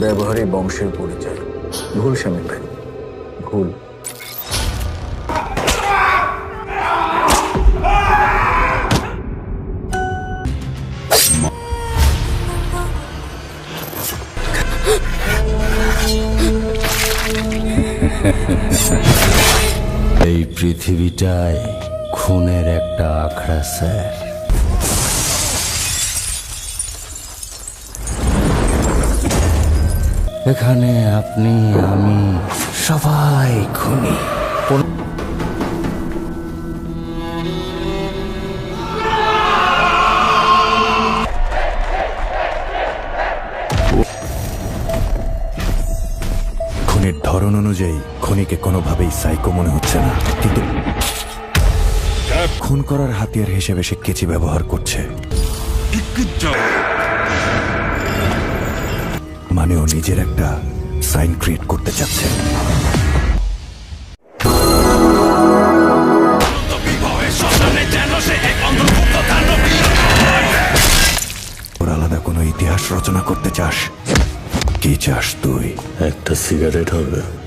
ব্যবহারই বংশের পরিচয়। ভুল স্বামী ভাই। ভুল। এই পৃথিবীটায় খুনের একটা আখড়া স্যার। এখানে আপনি আমি সবাই খুনি। খুনের ধরন অনুযায়ী খনিকে কোনোভাবেই সাইকো মনে হচ্ছে না কিন্তু খুন করার হাতিয়ার হিসেবে সে কেচি ব্যবহার করছে। মানে ও নিজের একটা সাইন ক্রিয়েট করতে চাচ্ছে। ওর আলাদা কোনো ইতিহাস রচনা করতে চাস? কি চাস তুই? একটা সিগারেট হবে।